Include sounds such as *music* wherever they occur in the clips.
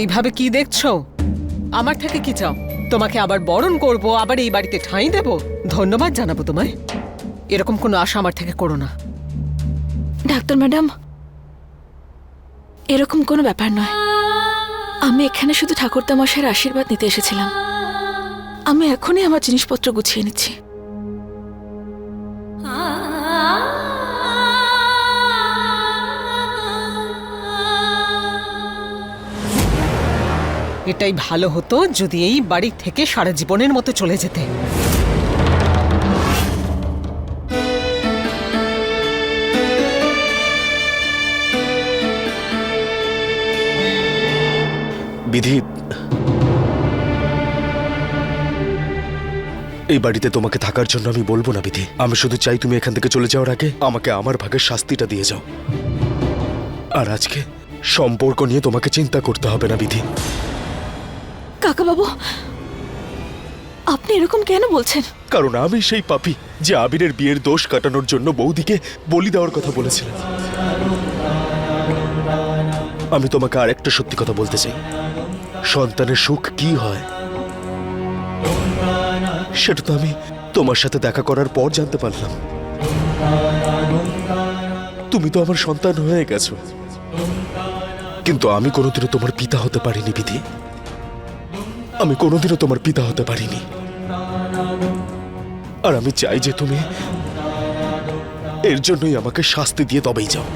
এইভাবে কি দেখছ? আমার থেকে কি চাও? তোমাকে আবার বরণ করব, আবার এই বাড়িতে ঠাঁই দেব? ধন্যবাদ জানাব তোমায়। এরকম কোনো আশা আমার থেকে করো না। ডাক্তার ম্যাডাম, এরকম কোনো ব্যাপার নয়। আমি এখানে শুধু ঠাকুরদা মশাইয়ের আশীর্বাদ নিতে এসেছিলাম। আমি এখনই আমার জিনিসপত্র গুছিয়ে নিচ্ছি। এটাই ভালো হতো যদি এই বাড়ি থেকে সারা জীবনের মতো চলে যেতে। বিধি, এই বাড়িতে তোমাকে থাকার জন্য আমি বলব না বিধি। আমি শুধু চাই তুমি এখান থেকে চলে যাওয়ার আগে আমাকে আমার ভাগের শাস্তিটা দিয়ে যাও। আর আজকে সম্পর্ক নিয়ে তোমাকে চিন্তা করতে হবে না বিধি। কাকাবাবু, আপনি এরকম কেন বলছেন? কারণ আমি সেই পাপি যে আবিরের বিয়ের দোষ কাটানোর জন্য বৌদিকে বলি দেওয়ার কথা বলেছিলাম আমি তোমাকে আরেকটা সত্যি কথা বলতে চাই। সন্তানের সুখ কি হয়, সেটা তো আমি তোমার সাথে দেখা করার পর জানতে পারলাম। তুমি তো আমার সন্তান হয়ে গেছো। কিন্তু আমি কোনোদিনও তোমার পিতা হতে পারিনি, বিধি। আমি কোনোদিনও তোমার পিতা হতে পারিনি। আর আমি চাই যে তুমি এর জন্যই আমাকে শাস্তি দিয়ে তবেই যাও।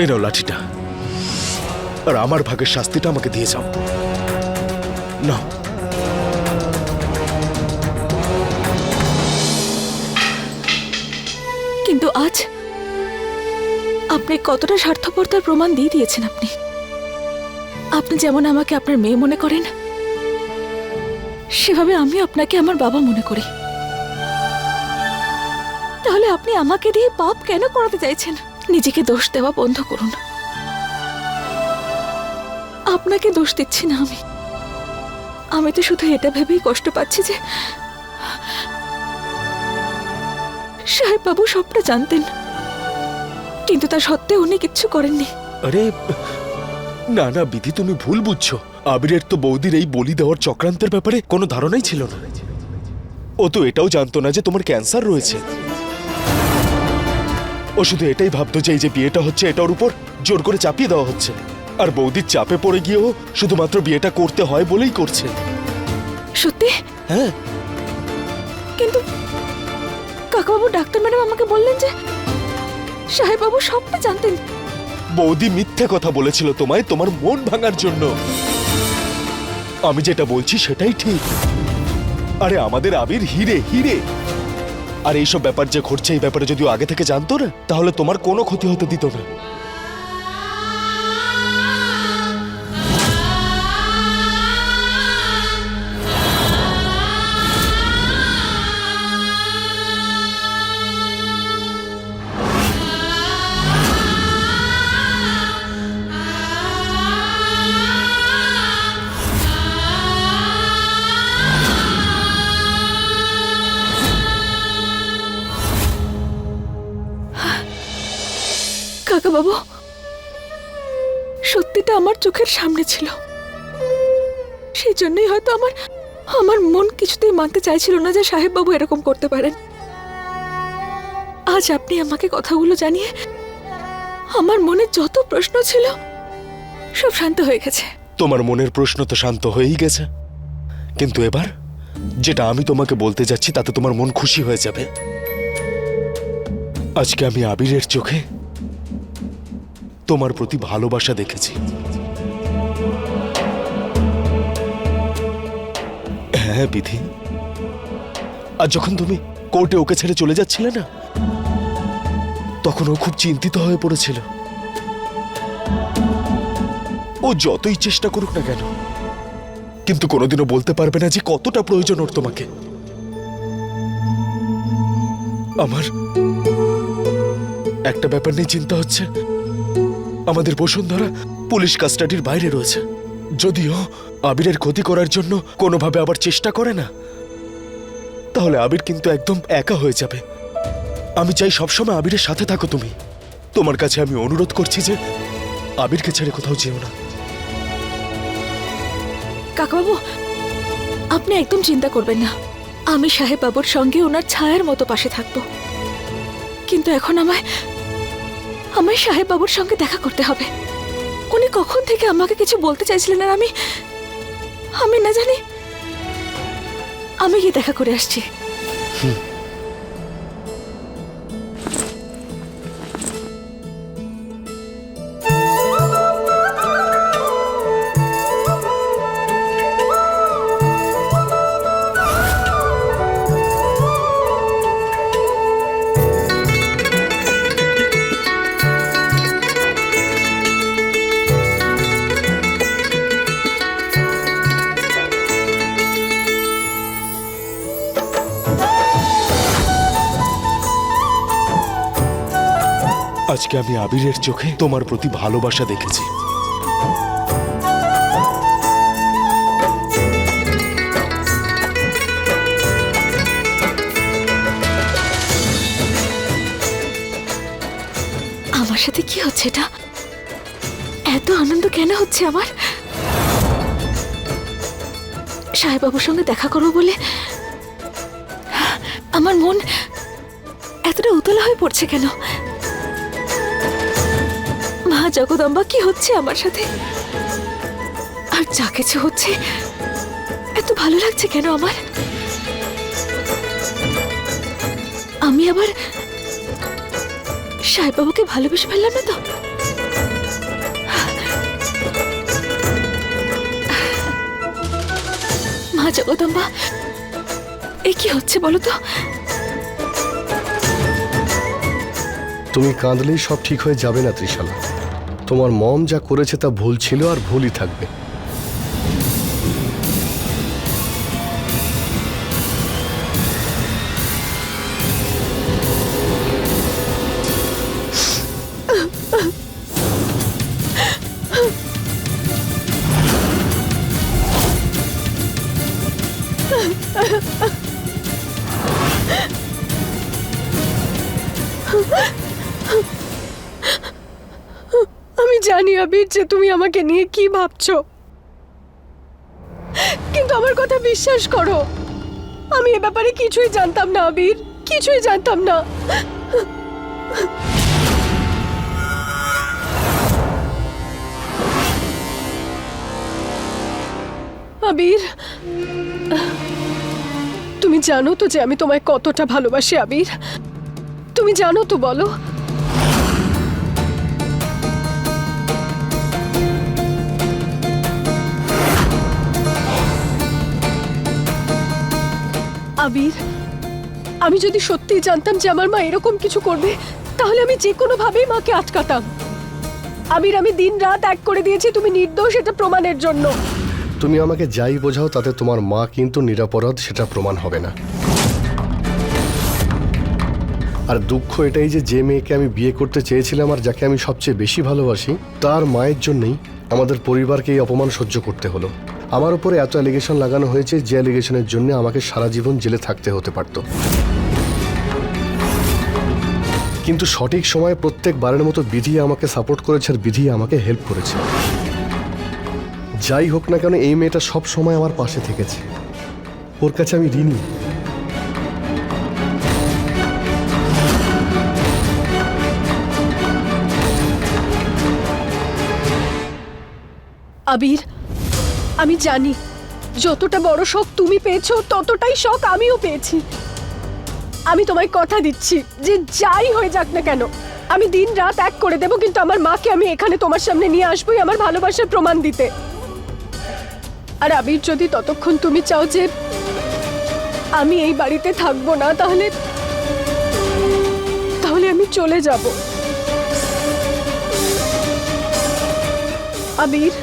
এই নাও লাঠিটা। আর আমার ভাগের শাস্তিটা আমাকে দিয়ে যাও। না কিন্তু আজ আপনি কতটা স্বার্থপরতার প্রমাণ দিয়ে দিয়েছেন আপনি? আপনি যেমন আমাকে আপনার মেয়ে মনে করেন, সেভাবে আমি আপনাকে আমার বাবা মনে করি। তাহলে আপনি আমাকে দিয়ে পাপ কেন করাতে চাইছেন? নিজেকে দোষ দেওয়া বন্ধ করুন। আপনাকে দোষ দিচ্ছি না আমি। আমি তো শুধু এটা ভেবেই কষ্ট পাচ্ছি যে সাহেব বাবু সবটা জানতেন, কিন্তু তা সত্ত্বেও উনি কিচ্ছু করেননি। আরে না না বিধি তুমি ভুল বুঝছ। আবিরের তো বৌদির এই বলি দেওয়ার চক্রান্তের ব্যাপারে কোনো ধারণাই ছিল না। ও তো এটাও জানতো না যে তোমার ক্যান্সার রয়েছে। ও শুধু এটাই ভাবতো যে এই যে বিয়েটা হচ্ছে এটার উপর জোর করে চাপিয়ে দেওয়া হচ্ছে। আর বৌদির চাপে পড়ে গিয়েও শুধুমাত্র বিয়েটা করতে হয় বলেই করছে। সত্যি? হ্যাঁ। কিন্তু কাকাবাবু ডাক্তার ম্যাডাম আমাকে বললেন যে সাহেব বাবু সবটা জানতেন। বৌদি মিথ্যে কথা বলেছিল তোমায় তোমার মন ভাঙার জন্য। আমি যেটা বলছি সেটাই ঠিক। আরে আমাদের আবির হিরে হিরে। আর এইসব ব্যাপার যে ঘটছে, এই ব্যাপারে যদি আগে থেকে জানতো না, তাহলে তোমার কোনো ক্ষতি হতে দিত না। কাকাবাবু সত্যিটা আমার চোখের সামনে ছিল। সেই জন্যই হয়তো আমার আমার মন কিছুতেই মানতে চাইছিল না যে সাহেব বাবু এরকম করতে পারেন। আজ আপনি আমাকে কথাগুলো জানিয়ে আমার মনে যত প্রশ্ন ছিল, সব শান্ত হয়ে গেছে। তোমার মনের প্রশ্ন তো শান্ত হয়েই গেছে। কিন্তু এবার, যেটা আমি তোমাকে বলতে যাচ্ছি, তাতে তোমার মন খুশি হয়ে যাবে। আজকে আমি আবিরের চোখে তোমার প্রতি ভালোবাসা দেখেছি। হ্যাঁ বিধি। আর যখন তুমি কোর্টে ওকে ছেড়ে চলে যাচ্ছিলে না, তখন ও খুব চিন্তিত হয়ে পড়েছিল। ও যতই চেষ্টা করুক না কেন, কিন্তু কোনোদিনও বলতে পারবে না যে কতটা প্রয়োজন ওর তোমাকে। আমার একটা ব্যাপার নিয়ে চিন্তা হচ্ছে। আমাদের বসুন্ধরা পুলিশ কাস্টাডির বাইরে রয়েছে। যদিও আবিরের ক্ষতি করার জন্য কোনোভাবে আবার চেষ্টা করে না, তাহলে আবির কিন্তু একদম একা হয়ে যাবে। আমি চাই সবসময় আবিরের সাথে থাকো তুমি। তোমার কাছে আমি অনুরোধ করছি যে আবিরকে ছেড়ে কোথাও যেও না। কাকাবাবু, আপনি একদম চিন্তা করবেন না। আমি সাহেব বাবুর সঙ্গে ওনার ছায়ার মতো পাশে থাকব। কিন্তু এখন আমায় আমায় সাহেব বাবুর সঙ্গে দেখা করতে হবে। উনি কখন থেকে আমাকে কিছু বলতে চাইছিলেন আর আমি আমি না জানি। আমি গিয়ে দেখা করে আসছি। আজকে আমি আবিরের চোখে তোমার প্রতি ভালোবাসা দেখেছি। আমার সাথে কি হচ্ছে এটা? এত আনন্দ কেন হচ্ছে আমার? সাহেবাবুর সঙ্গে দেখা করব বলে আমার মন এতটা উতলা হয়ে পড়ছে কেন? জগদম্বা, কি হচ্ছে আমার সাথে? আর যা কিছু হচ্ছে, এত ভালো লাগছে কেন আমার? আমি আবার সাহেববাবুকে ভালোবেসে ফেললাম না তো? মা জগদম্বা, এ কি হচ্ছে বলো তো? তুমি কাঁদলেই সব ঠিক হয়ে যাবে না, ত্রিশালা। তোমার মম যা করেছে তা ভুল ছিল আর ভুলই থাকবে। আমি *laughs* জানি আবির যে তুমি আমাকে নিয়ে কি ভাবছ। কিন্তু আমার কথা বিশ্বাস করো। আমি এ ব্যাপারে কিছুই জানতাম না আবির, কিছুই জানতাম না। আবির, তুমি জানো তো যে আমি তোমায় কতটা ভালোবাসি আবির। তুমি জানো তো বলো আবির, আমি যদি সত্যিই জানতাম যে আমার মা এরকম কিছু করবে, তাহলে আমি যে কোনো ভাবেই মাকে আটকাতাম। আবির, আমি দিন রাত এক করে দিয়েছি তুমি নির্দোষ, এটা প্রমাণের জন্য। তুমি আমাকে যাই বোঝাও, তাতে তোমার মা কিন্তু নিরাপরাধ, সেটা প্রমাণ হবে না। আর দুঃখ এটাই যে যে মেয়েকে আমি বিয়ে করতে চেয়েছিলাম আর যাকে আমি সবচেয়ে বেশি ভালোবাসি, তার মায়ের জন্যই আমাদের পরিবারকে এই অপমান সহ্য করতে হলো। আমার উপরে এত অ্যালিগেশন লাগানো হয়েছে যে অ্যালিগেশনের জন্য আমাকে সারা জীবন জেলে থাকতে হতে পারত। কিন্তু সঠিক সময়ে প্রত্যেক বারের মতো বিধি আমাকে সাপোর্ট করেছে আর বিধি আমাকে হেল্প করেছে। যাই হোক না কেন এই মেয়েটা সব সময় আমার পাশে থেকেছে। ওর কাছে আমি ঋণী। আবির আমি জানি, যতটা বড় শখ তুমি পেয়েছ, ততটাই শখ আমিও পেয়েছি। আমি তোমায় কথা দিচ্ছি, যে যাই হয়ে যাক না কেন, আমি দিন রাত এক করে দেব, কিন্তু আমার মাকে আমি এখানে তোমার সামনে নিয়ে আসবোই আমার ভালোবাসার প্রমাণ দিতে। আর আবির, যদি ততক্ষণ তুমি চাও যে আমি এই বাড়িতে থাকব না, তাহলে তাহলে আমি চলে যাব। আবির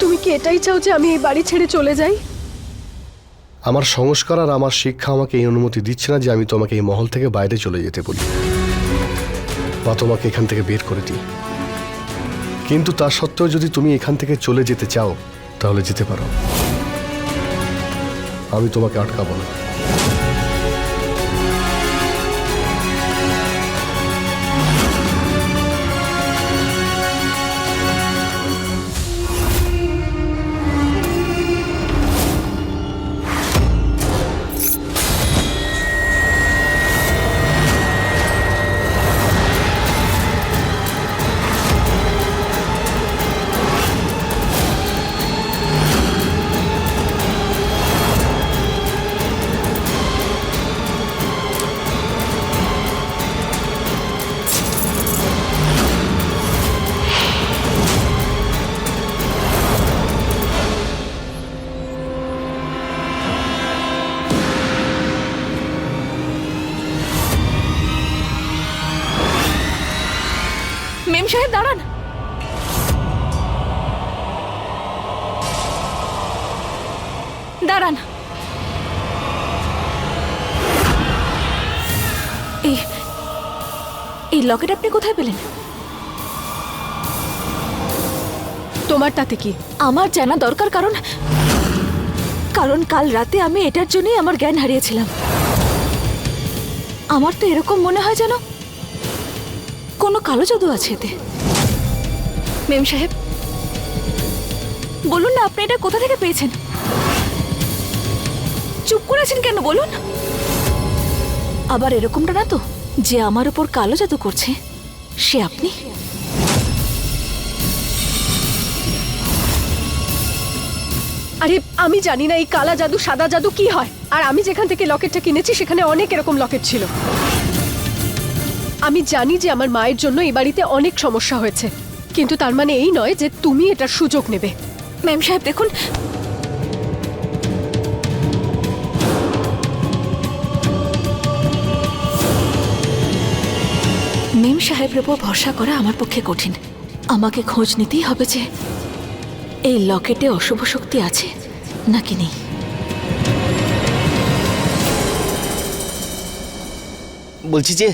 তুমি কি এটাই চাও যে আমি এই বাড়ি ছেড়ে চলে যাই? আমার সংস্কার আর আমার শিক্ষা আমাকে এই অনুমতি দিচ্ছে না যে আমি তোমাকে এই মহল থেকে বাইরে চলে যেতে বলি। বা তোমাকে এখান থেকে বের করে দিই। কিন্তু তা সত্ত্বেও যদি তুমি এখান থেকে চলে যেতে চাও, তাহলে যেতে পারো। আমি তোমাকে আটকাবো না। দাঁড়ান। এই এই লকেট আপনি কোথায় পেলেন? তোমার তাতে কি? আমার জানা দরকার কারণ কারণ কাল রাতে আমি এটার জন্যই আমার জ্ঞান হারিয়েছিলাম। আমার তো এরকম মনে হয় যেন কোনো কালো জাদু আছে এতে। মেম সাহেব বলুন না আপনি এটা কোথা থেকে পেয়েছেন? চুপ করেছেন কেন বলুন? আবার এরকমটা না তো যে আমার উপর কালো জাদু করছে সে আপনি? আরে আমি জানি না এই কালা জাদু সাদা জাদু কি হয়। আর আমি যেখান থেকে লকেটটা কিনেছি সেখানে অনেক এরকম লকেট ছিল। আমি জানি যে আমার মায়ের জন্য এই বাড়িতে অনেক সমস্যা হয়েছে। কিন্তু তার মানে এই নয় যে তুমি এটার সুযোগ নেবে। ম্যাম সাহেব দেখুন মেম সাহেবের উপর ভরসা করা আমার পক্ষে কঠিন। আমাকে খোঁজ নিতেই হবে যে এই লকেটে অশুভ শক্তি আছে নাকি নেই। বলছি যে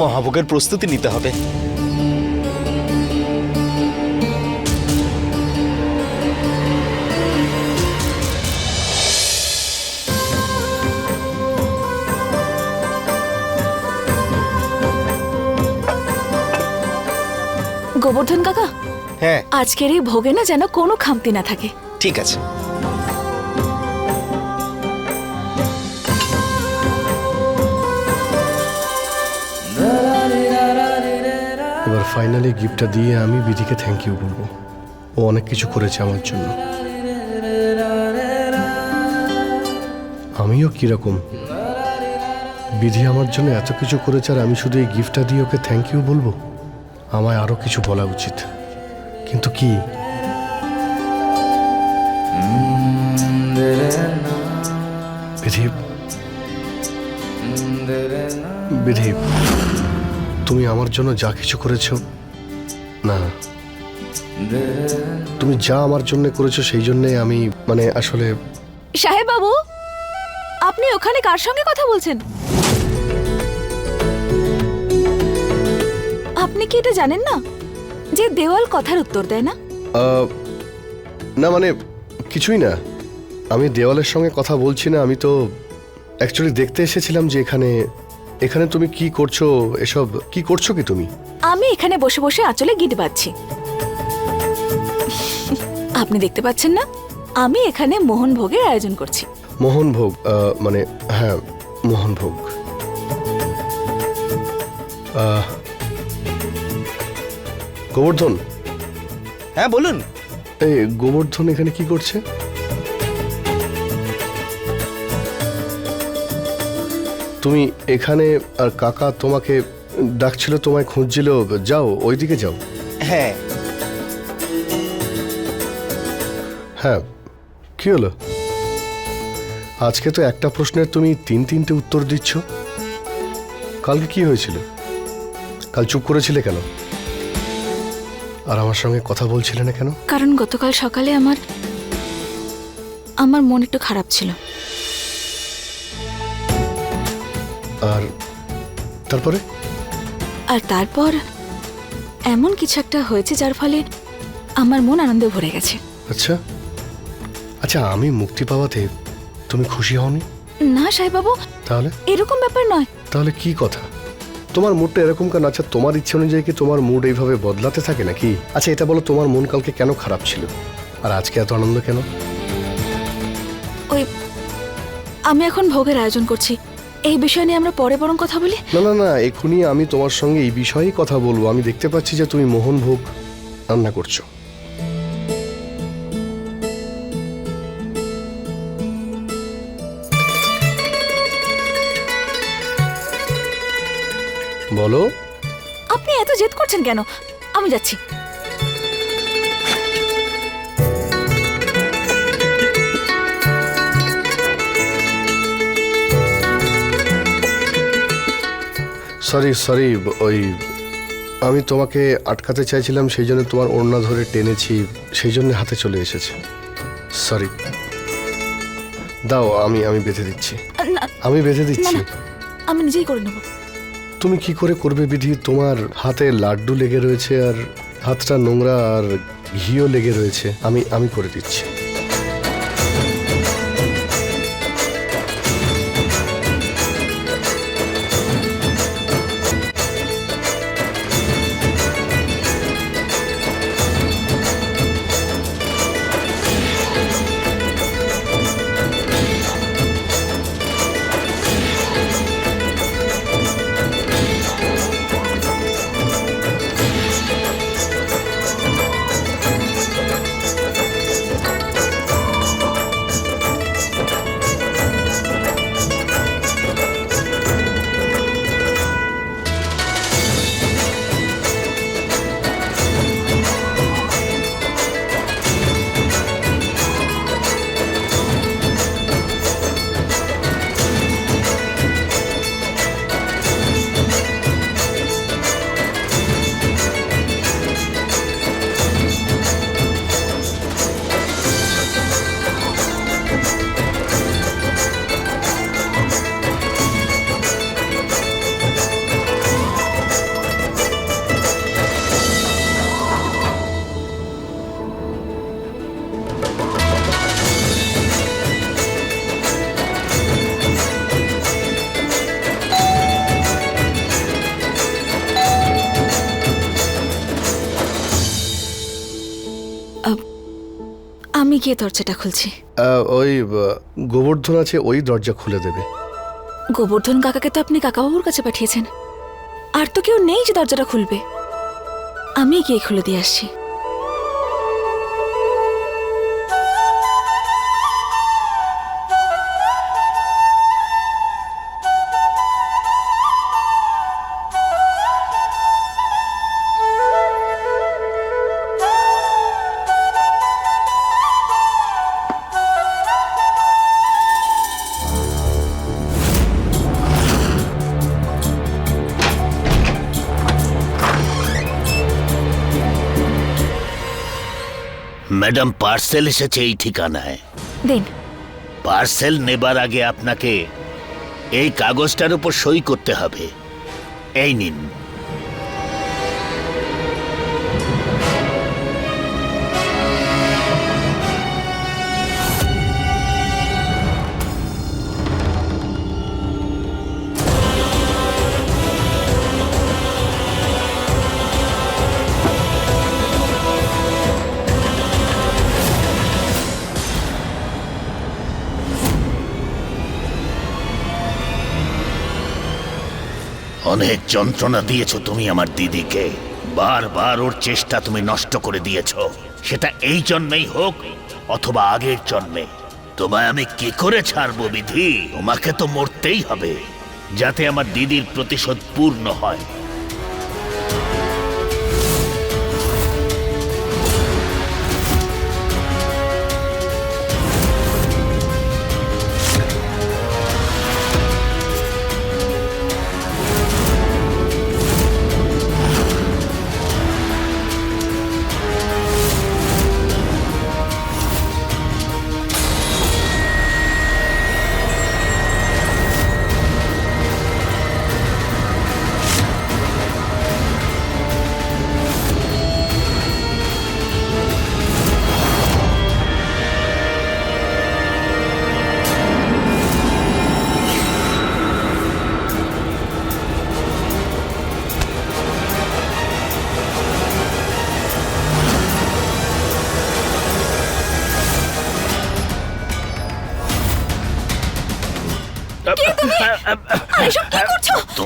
মহাভোগের প্রস্তুতি নিতে হবে। গোবর্ধন কাকা? হ্যাঁ। আজকের এই ভোগে না যেন কোনো খামতি না থাকে। ঠিক আছে। এবার ফাইনালি গিফটটা দিয়ে আমি বিধিকে থ্যাংক ইউ বলব ও অনেক কিছু করেছে আমার জন্য। আমিও কীরকম? বিধি আমার জন্য এত কিছু করেছে আর আমি শুধু এই গিফটটা দিয়ে ওকে থ্যাংক ইউ বলব? আমায় আরও কিছু বলা উচিত। কিন্তু কি? তুমি আমার জন্য যা কিছু করেছ, না। তুমি যা আমার জন্য করেছ সেই জন্যে আমি মানে আসলে সাহেব বাবু আপনি ওখানে কার সঙ্গে কথা বলছেন? আপনি কি এটা জানেন না? যে দেওয়াল কথার উত্তর দেয় না? না মানে কিছুই না। আমি দেওয়ালের সঙ্গে কথা বলছি না আমি তো অ্যাকচুয়ালি দেখতে এসেছিলাম যে এখানে এখানে তুমি কি করছ এসব কি করছ কি তুমি? আমি এখানে বসে বসে আঁচলে গিট বাজছি আপনি দেখতে পাচ্ছেন না? আমি এখানে মোহন ভোগের আয়োজন করছি। মোহনভোগ মানে হ্যাঁ মোহনভোগ আহ, গোবর্ধন? হ্যাঁ বলুন। এই গোবর্ধন এখানে কি করছে? তুমি এখানে আর কাকা তোমাকে ডাকছিল তোমায় খুঁজছিল যাও ওইদিকে যাও। হ্যাঁ। হ্যাঁ কি হলো? আজকে তো একটা প্রশ্নের তুমি তিন তিনটে উত্তর দিচ্ছ। কালকে কি হয়েছিল? কাল চুপ করেছিলে কেন? আর আমার সঙ্গে কথা বলছিলে না কেন? কারণ গতকাল সকালে আমার আমার মন একটু খারাপ ছিল। আর তারপরে? আর তারপর এমন কিছু একটা হয়েছে যার ফলে আমার মন আনন্দে ভরে গেছে। আচ্ছা। আচ্ছা আমি মুক্তি পাওয়াতে তুমি খুশি হওনি? না সাহেবাবু তাহলে? এরকম ব্যাপার নয়। তাহলে কি কথা? তোমার মুডটা এরকম কেন? আচ্ছা তোমার ইচ্ছে অনুযায়ী কি তোমার মুড এইভাবে বদলাতে থাকে নাকি? আচ্ছা এটা বলো তোমার মন কালকে কেন খারাপ ছিল? আর আজকে এত আনন্দ কেন? ওই আমি এখন ভোগের আয়োজন করছি। এই বিষয় নিয়ে আমরা পরে বরং কথা বলি? না না না এখনই আমি তোমার সঙ্গে এই বিষয়েই কথা বলব। আমি দেখতে পাচ্ছি যে তুমি মোহন ভোগ রান্না করছ। বলো। আপনি এত জেদ করছেন কেন? আমি যাচ্ছি। সরি সরি ওই আমি তোমাকে আটকাতে চাইছিলাম সেই জন্য তোমার ওড়না ধরে টেনেছি সেই জন্য হাতে চলে এসেছে। সরি দাও আমি আমি বেঁধে দিচ্ছি। আমি বেঁধে দিচ্ছি। আমি নিজেই করে নেব। তুমি কি করে করবে বিধি? তোমার হাতে লাড্ডু লেগে রয়েছে আর হাতটা নোংরা আর ঘিও লেগে রয়েছে। আমি আমি করে দিচ্ছি। গিয়ে দরজাটা খুলছি। ওই গোবর্ধন আছে ওই দরজা খুলে দেবে। গোবর্ধন কাকাকে তো আপনি কাকাবাবুর কাছে পাঠিয়েছেন। আর তো কেউ নেই যে দরজাটা খুলবে। আমি গিয়ে খুলে দিয়ে আসছি। ম্যাডাম পার্সেল এসেছে এই ঠিকানায়। দিন। পার্সেল নেবার আগে আপনাকে এই কাগজটার উপর সই করতে হবে। এই নিন। অনেক যন্ত্রণা দিয়েছ তুমি আমার দিদিকে। বারবার ওর চেষ্টা তুমি নষ্ট করে দিয়েছ। সেটা এই জন্মেই হোক অথবা আগের জন্মে। তোমায় আমি কি করে ছাড়বো বিধি? তোমাকে তো মরতেই হবে। যাতে আমার দিদির প্রতিশোধ পূর্ণ হয়।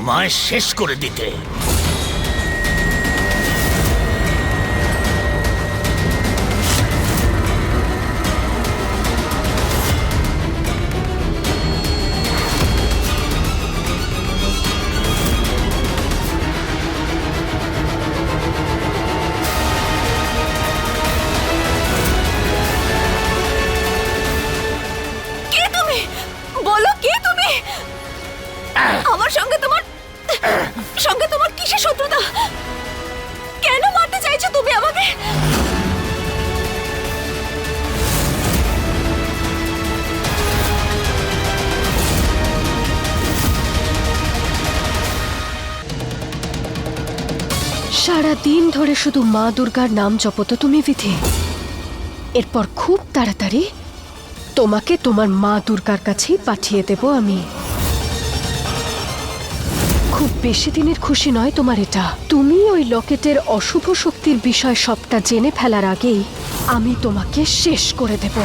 তোমায় শেষ করে দিতে। শুধু মা দুর্গার নাম জপতো তুমি বিধি। এরপর খুব তাড়াতাড়ি তোমাকে তোমার মা দুর্গার কাছেই পাঠিয়ে দেব আমি। খুব বেশি দিনের খুশি নয় তোমার এটা। তুমি ওই লকেটের অশুভ শক্তির বিষয় সবটা জেনে ফেলার আগেই আমি তোমাকে শেষ করে দেব।